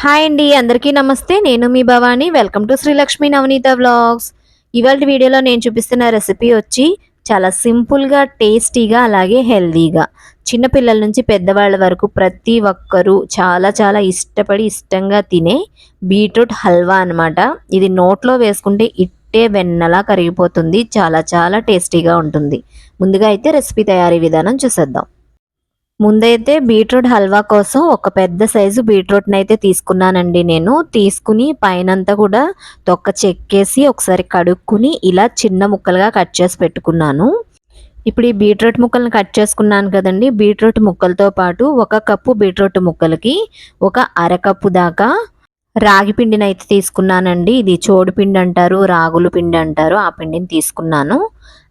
Hi అండి అందరికీ నమస్తే. నేను మీ Bhavani. Welcome to Srilakshmi Navaneeta vlogs. ఇవాళ వీడియోలో నేను చూపిస్తున్న రెసిపీ వచ్చి చాలా సింపుల్గా టేస్టీగా అలాగే హెల్దీగా చిన్నపిల్లల నుంచి పెద్దవాళ్ళ వరకు ప్రతి ఒక్కరూ చాలా చాలా ఇష్టపడి ఇష్టంగా తినే బీట్రూట్ హల్వా అనమాట ఇది నోట్లో వేసుకుంటే ఇట్టే వెన్నలా కరిగిపోతుంది. చాలా చాలా టేస్టీగా ఉంటుంది. ముందుగా అయితే రెసిపీ తయారీ విధానం చూసేద్దాం. ముందైతే బీట్రూట్ హల్వా కోసం ఒక పెద్ద సైజు బీట్రూట్ని అయితే తీసుకున్నానండి నేను. తీసుకుని పైనంతా కూడా తొక్క చెక్కేసి ఒకసారి కడుక్కుని ఇలా చిన్న ముక్కలుగా కట్ చేసి పెట్టుకున్నాను. ఇప్పుడు ఈ బీట్రూట్ ముక్కలను కట్ చేసుకున్నాను కదండి. బీట్రూట్ ముక్కలతో పాటు ఒక కప్పు బీట్రూట్ ముక్కలకి ఒక అరకప్పు దాకా రాగి పిండిని అయితే తీసుకున్నానండి. ఇది చోడు పిండి అంటారు రాగులు పిండి అంటారు ఆ పిండిని తీసుకున్నాను.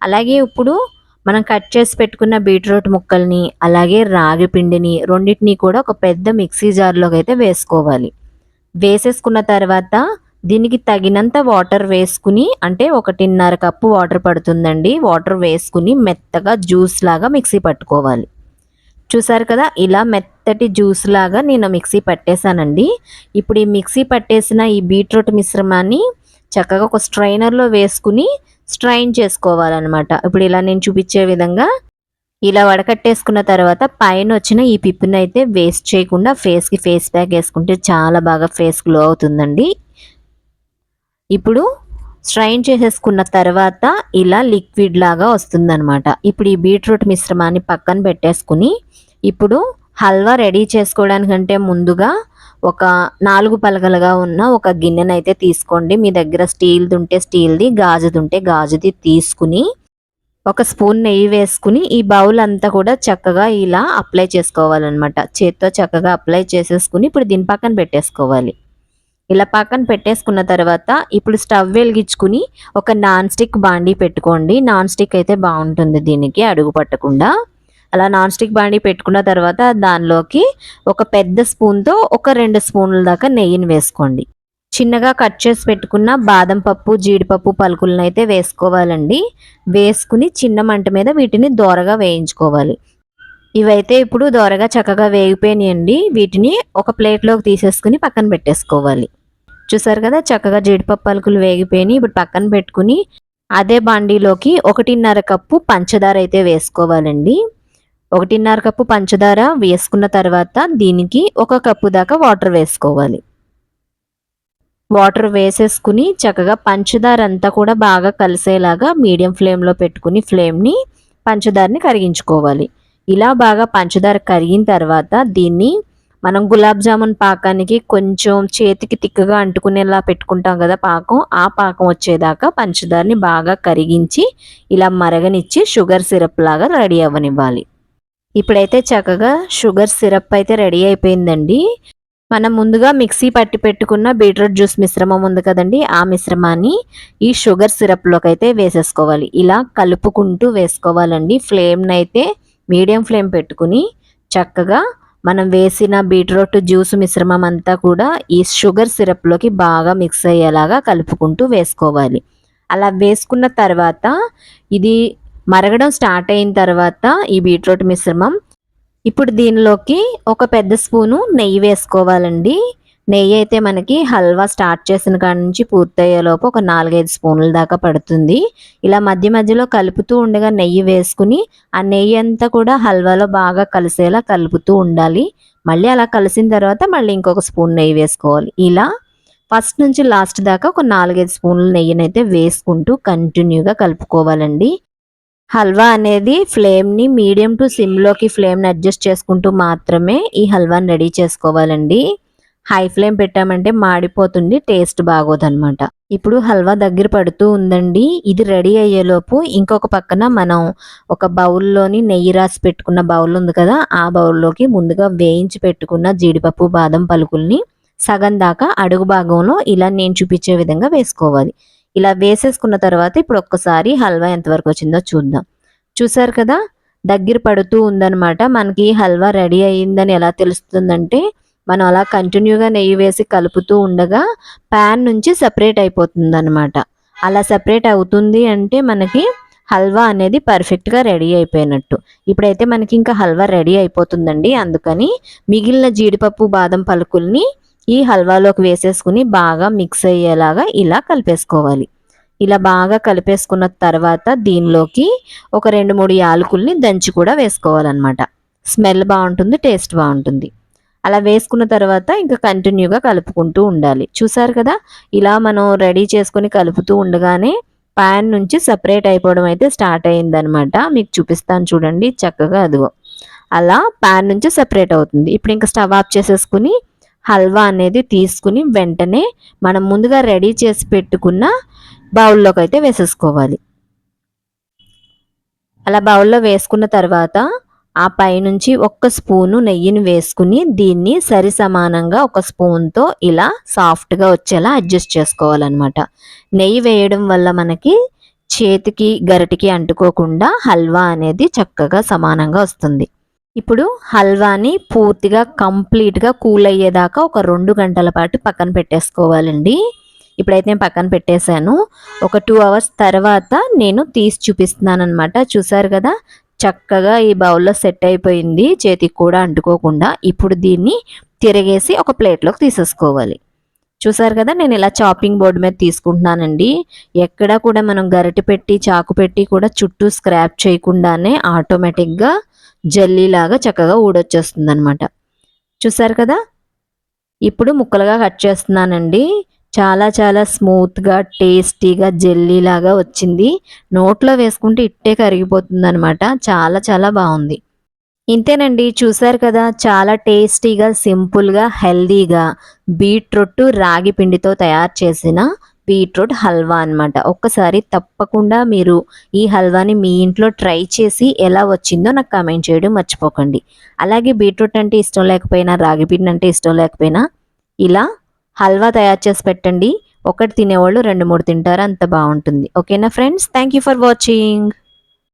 అలాగే ఇప్పుడు మనం కట్ చేసి పెట్టుకున్న బీట్రూట్ ముక్కల్ని అలాగే రాగి పిండిని రెండింటిని కూడా ఒక పెద్ద మిక్సీ జార్లోకి అయితే వేసుకోవాలి. వేసేసుకున్న తర్వాత దీనికి తగినంత వాటర్ వేసుకుని అంటే ఒకటిన్నర కప్పు వాటర్ పడుతుందండి వాటర్ వేసుకుని మెత్తగా జ్యూస్ లాగా మిక్సీ పట్టుకోవాలి. చూసారు కదా ఇలా మెత్తటి జ్యూస్ లాగా నేను మిక్సీ పట్టేశానండి. ఇప్పుడు ఈ మిక్సీ పట్టేసిన ఈ బీట్రూట్ మిశ్రమాన్ని చక్కగా ఒక స్ట్రైనర్లో వేసుకుని స్ట్రైన్ చేసుకోవాలన్నమాట. ఇప్పుడు ఇలా నేను చూపించే విధంగా ఇలా వడకట్టేసుకున్న తర్వాత పైన వచ్చిన ఈ పిప్పుని అయితే వేస్ట్ చేయకుండా ఫేస్కి ఫేస్ ప్యాక్ వేసుకుంటే చాలా బాగా ఫేస్ గ్లో అవుతుందండి. ఇప్పుడు స్ట్రైన్ చేసేసుకున్న తర్వాత ఇలా లిక్విడ్ లాగా వస్తుందన్నమాట. ఇప్పుడు ఈ బీట్రూట్ మిశ్రమాన్ని పక్కన పెట్టేసుకుని ఇప్పుడు హల్వా రెడీ చేసుకోవడానికంటే ముందుగా ఒక నాలుగు పలకలుగా ఉన్న ఒక గిన్నెనైతే తీసుకోండి. మీ దగ్గర స్టీల్ది ఉంటే స్టీల్ది గాజుది ఉంటే గాజుది తీసుకుని ఒక స్పూన్ నెయ్యి వేసుకుని ఈ బౌల్ అంతా కూడా చక్కగా ఇలా అప్లై చేసుకోవాలన్నమాట. చేత్తో చక్కగా అప్లై చేసేసుకుని ఇప్పుడు దీని పక్కన పెట్టేసుకోవాలి. ఇలా పక్కన పెట్టేసుకున్న తర్వాత ఇప్పుడు స్టవ్ వెలిగించుకుని ఒక నాన్ స్టిక్ బాండీ పెట్టుకోండి. నాన్ స్టిక్ అయితే బాగుంటుంది దీనికి అడుగు పట్టకుండా. అలా నాన్ స్టిక్ బాండి పెట్టుకున్న తర్వాత దానిలోకి ఒక పెద్ద స్పూన్తో ఒక రెండు స్పూన్ల దాకా నెయ్యిని వేసుకోండి. చిన్నగా కట్ చేసి పెట్టుకున్న బాదం పప్పు జీడిపప్పు పలుకులను అయితే వేసుకోవాలండి. వేసుకుని చిన్న మంట మీద వీటిని దోరగా వేయించుకోవాలి. ఇవైతే ఇప్పుడు దోరగా చక్కగా వేగిపోయినాయండి. వీటిని ఒక ప్లేట్లోకి తీసేసుకుని పక్కన పెట్టేసుకోవాలి. చూసారు కదా చక్కగా జీడిపప్పు పలుకులు వేగిపోయినాయి. ఇప్పుడు పక్కన పెట్టుకుని అదే బాండీలోకి ఒకటిన్నర కప్పు పంచదార అయితే వేసుకోవాలండి. ఒకటిన్నర కప్పు పంచదార వేసుకున్న తర్వాత దీనికి ఒక కప్పు దాకా వాటర్ వేసుకోవాలి. వాటర్ వేసేసుకుని చక్కగా పంచదార అంతా కూడా బాగా కలిసేలాగా మీడియం ఫ్లేమ్లో పెట్టుకుని ఫ్లేమ్ని పంచదారని కరిగించుకోవాలి. ఇలా బాగా పంచదార కరిగిన తర్వాత దీన్ని మనం గులాబ్ జామున్ పాకానికి కొంచెం చేతికి తిక్కగా అంటుకునేలా పెట్టుకుంటాం కదా పాకం ఆ పాకం వచ్చేదాకా పంచదారని బాగా కరిగించి ఇలా మరగనిచ్చి షుగర్ సిరప్ లాగా రెడీ అవ్వనివ్వాలి. ఇప్పుడైతే చక్కగా షుగర్ సిరప్ అయితే రెడీ అయిపోయిందండి. మనం ముందుగా మిక్సీ పట్టి పెట్టుకున్న బీట్రూట్ జ్యూస్ మిశ్రమం ఉంది కదండి ఆ మిశ్రమాన్ని ఈ షుగర్ సిరప్లోకి అయితే వేసేసుకోవాలి. ఇలా కలుపుకుంటూ వేసుకోవాలండి. ఫ్లేమ్ని అయితే మీడియం ఫ్లేమ్ పెట్టుకుని చక్కగా మనం వేసిన బీట్రూట్ జ్యూస్ మిశ్రమం అంతా కూడా ఈ షుగర్ సిరప్లోకి బాగా మిక్స్ అయ్యేలాగా కలుపుకుంటూ వేసుకోవాలి. అలా వేసుకున్న తర్వాత ఇది మరగడం స్టార్ట్ అయిన తర్వాత ఈ బీట్రూట్ మిశ్రమం. ఇప్పుడు దీనిలోకి ఒక పెద్ద స్పూను నెయ్యి వేసుకోవాలండి. నెయ్యి అయితే మనకి హల్వా స్టార్ట్ చేసిన కాడ నుంచి పూర్తయ్యేలోపు ఒక నాలుగైదు స్పూన్ల దాకా పడుతుంది. ఇలా మధ్య మధ్యలో కలుపుతూ ఉండగా నెయ్యి వేసుకుని ఆ నెయ్యి అంతా కూడా హల్వాలో బాగా కలిసేలా కలుపుతూ ఉండాలి. మళ్ళీ అలా కలిసిన తర్వాత మళ్ళీ ఇంకొక స్పూన్ నెయ్యి వేసుకోవాలి. ఇలా ఫస్ట్ నుంచి లాస్ట్ దాకా ఒక నాలుగైదు స్పూన్ల నెయ్యినైతే వేసుకుంటూ కంటిన్యూగా కలుపుకోవాలండి. హల్వా అనేది ఫ్లేమ్ని మీడియం టు సిమ్లోకి ఫ్లేమ్ని అడ్జస్ట్ చేసుకుంటూ మాత్రమే ఈ హల్వాని రెడీ చేసుకోవాలండి. హై ఫ్లేమ్ పెట్టామంటే మాడిపోతుంది టేస్ట్ బాగోదనమాట ఇప్పుడు హల్వా దగ్గర పడుతూ ఉందండి. ఇది రెడీ అయ్యేలోపు ఇంకొక పక్కన మనం ఒక బౌల్లోని నెయ్యి రాసి పెట్టుకున్న బౌల్ ఉంది కదా ఆ బౌల్లోకి ముందుగా వేయించి పెట్టుకున్న జీడిపప్పు బాదం పలుకుల్ని సగం దాకా అడుగు భాగంలో ఇలా నేను చూపించే విధంగా వేసుకోవాలి. ఇలా వేసేసుకున్న తర్వాత ఇప్పుడు ఒక్కసారి హల్వా ఎంతవరకు వచ్చిందో చూద్దాం. చూసారు కదా? దగ్గర పడుతూ ఉందన్నమాట. మనకి హల్వా రెడీ అయ్యిందని ఎలా తెలుస్తుందంటే మనం అలా కంటిన్యూగా నెయ్యి వేసి కలుపుతూ ఉండగా ప్యాన్ నుంచి సపరేట్ అయిపోతుంది అనమాట అలా సపరేట్ అవుతుంది అంటే మనకి హల్వా అనేది పర్ఫెక్ట్గా రెడీ అయిపోయినట్టు. ఇప్పుడైతే మనకి ఇంకా హల్వా రెడీ అయిపోతుందండి. అందుకని మిగిలిన జీడిపప్పు బాదం పలుకుల్ని ఈ హల్వాలోకి వేసేసుకుని బాగా మిక్స్ అయ్యేలాగా ఇలా కలిపేసుకోవాలి. ఇలా బాగా కలిపేసుకున్న తర్వాత దీనిలోకి ఒక రెండు మూడు యాలకుల్ని దంచి కూడా వేసుకోవాలన్నమాట. స్మెల్ బాగుంటుంది టేస్ట్ బాగుంటుంది. అలా వేసుకున్న తర్వాత ఇంకా కంటిన్యూగా కలుపుకుంటూ ఉండాలి. చూసారు కదా? ఇలా మనం రెడీ చేసుకుని కలుపుతూ ఉండగానే ప్యాన్ నుంచి సపరేట్ అయిపోవడం అయితే స్టార్ట్ అయిందనమాట మీకు చూపిస్తాను చూడండి చక్కగా అదిగో. అలా ప్యాన్ నుంచి సపరేట్ అవుతుంది. ఇప్పుడు ఇంకా స్టవ్ ఆఫ్ చేసేసుకుని హల్వా అనేది తీసుకుని వెంటనే మనం ముందుగా రెడీ చేసి పెట్టుకున్న బౌల్లోకి అయితే వేసేసుకోవాలి. అలా బౌల్లో వేసుకున్న తర్వాత ఆ పైనుంచి ఒక్క స్పూను నెయ్యిని వేసుకుని దీన్ని సరి సమానంగా ఒక స్పూన్తో ఇలా సాఫ్ట్గా వచ్చేలా అడ్జస్ట్ చేసుకోవాలన్నమాట. నెయ్యి వేయడం వల్ల మనకి చేతికి గరిటికి అంటుకోకుండా హల్వా అనేది చక్కగా సమానంగా వస్తుంది. ఇప్పుడు హల్వాని పూర్తిగా కంప్లీట్గా కూల్ అయ్యేదాకా ఒక రెండు గంటల పాటు పక్కన పెట్టేసుకోవాలండి. ఇప్పుడైతే నేను పక్కన పెట్టేశాను. ఒక టూ అవర్స్ తర్వాత నేను తీసి చూపిస్తున్నాను అనమాట చూసారు కదా? చక్కగా ఈ బౌల్లో సెట్ అయిపోయింది. చేతికి కూడా అంటుకోకుండా ఇప్పుడు దీన్ని తిరగేసి ఒక ప్లేట్లోకి తీసేసుకోవాలి. చూసారు కదా? నేను ఇలా చాపింగ్ బోర్డు మీద తీసుకుంటున్నానండి. ఎక్కడ కూడా మనం గరిటె పెట్టి చాకు పెట్టి కూడా చుట్టూ స్క్రాప్ చేయకుండానే ఆటోమేటిక్గా జల్లీలాగా చక్కగా ఊడొచ్చేస్తుంది అనమాట చూసారు కదా? ఇప్పుడు ముక్కలుగా కట్ చేస్తున్నానండి. చాలా చాలా స్మూత్గా టేస్టీగా జెల్లీలాగా వచ్చింది. నోట్లో వేసుకుంటే ఇట్టే కరిగిపోతుంది అనమాట చాలా చాలా బాగుంది. ఇంతేనండి చూసారు కదా? చాలా టేస్టీగా సింపుల్గా హెల్దీగా బీట్రూట్ రాగి పిండితో తయారు చేసిన బీట్రూట్ హల్వా అనమాట ఒక్కసారి తప్పకుండా మీరు ఈ హల్వాని మీ ఇంట్లో ట్రై చేసి ఎలా వచ్చిందో నాకు కామెంట్ చేయడం మర్చిపోకండి. అలాగే బీట్రూట్ అంటే ఇష్టం లేకపోయినా రాగి పిండి అంటే ఇష్టం లేకపోయినా ఇలా హల్వా తయారు చేసి పెట్టండి. ఒకటి తినేవాళ్ళు రెండు మూడు తింటారు అంత బాగుంటుంది. ఓకేనా friends? Thank you for watching.